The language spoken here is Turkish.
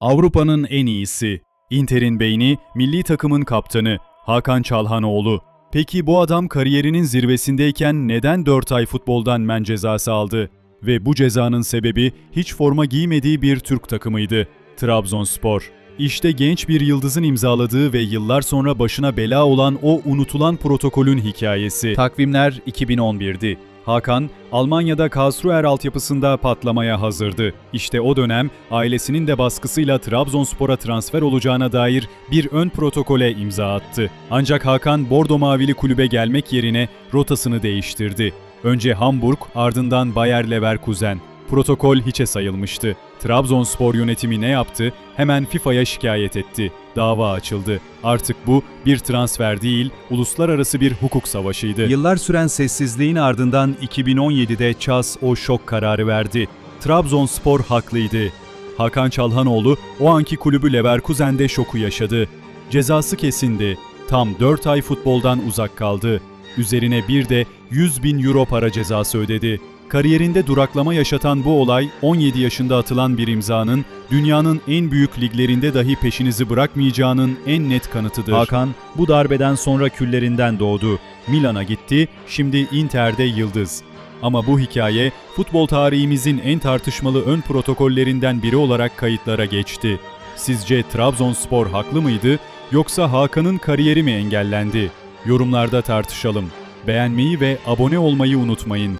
Avrupa'nın en iyisi. Inter'in beyni, milli takımın kaptanı Hakan Çalhanoğlu. Peki bu adam kariyerinin zirvesindeyken neden 4 ay futboldan men cezası aldı? Ve bu cezanın sebebi hiç forma giymediği bir Türk takımıydı. Trabzonspor. İşte genç bir yıldızın imzaladığı ve yıllar sonra başına bela olan o unutulan protokolün hikayesi. Takvimler 2011'di. Hakan, Almanya'da Karlsruher altyapısında patlamaya hazırdı. İşte o dönem ailesinin de baskısıyla Trabzonspor'a transfer olacağına dair bir ön protokole imza attı. Ancak Hakan Bordo Mavili kulübe gelmek yerine rotasını değiştirdi. Önce Hamburg, ardından Bayer Leverkusen. Protokol hiçe sayılmıştı. Trabzonspor yönetimi ne yaptı? Hemen FIFA'ya şikayet etti. Dava açıldı. Artık bu bir transfer değil, uluslararası bir hukuk savaşıydı. Yıllar süren sessizliğin ardından 2017'de Ças o şok kararı verdi. Trabzonspor haklıydı. Hakan Çalhanoğlu o anki kulübü Leverkusen'de şoku yaşadı. Cezası kesindi. Tam 4 ay futboldan uzak kaldı. Üzerine bir de 100 bin euro para cezası ödedi. Kariyerinde duraklama yaşatan bu olay 17 yaşında atılan bir imzanın dünyanın en büyük liglerinde dahi peşinizi bırakmayacağının en net kanıtıdır. Hakan bu darbeden sonra küllerinden doğdu. Milan'a gitti, şimdi Inter'de yıldız. Ama bu hikaye futbol tarihimizin en tartışmalı ön protokollerinden biri olarak kayıtlara geçti. Sizce Trabzonspor haklı mıydı yoksa Hakan'ın kariyeri mi engellendi? Yorumlarda tartışalım. Beğenmeyi ve abone olmayı unutmayın.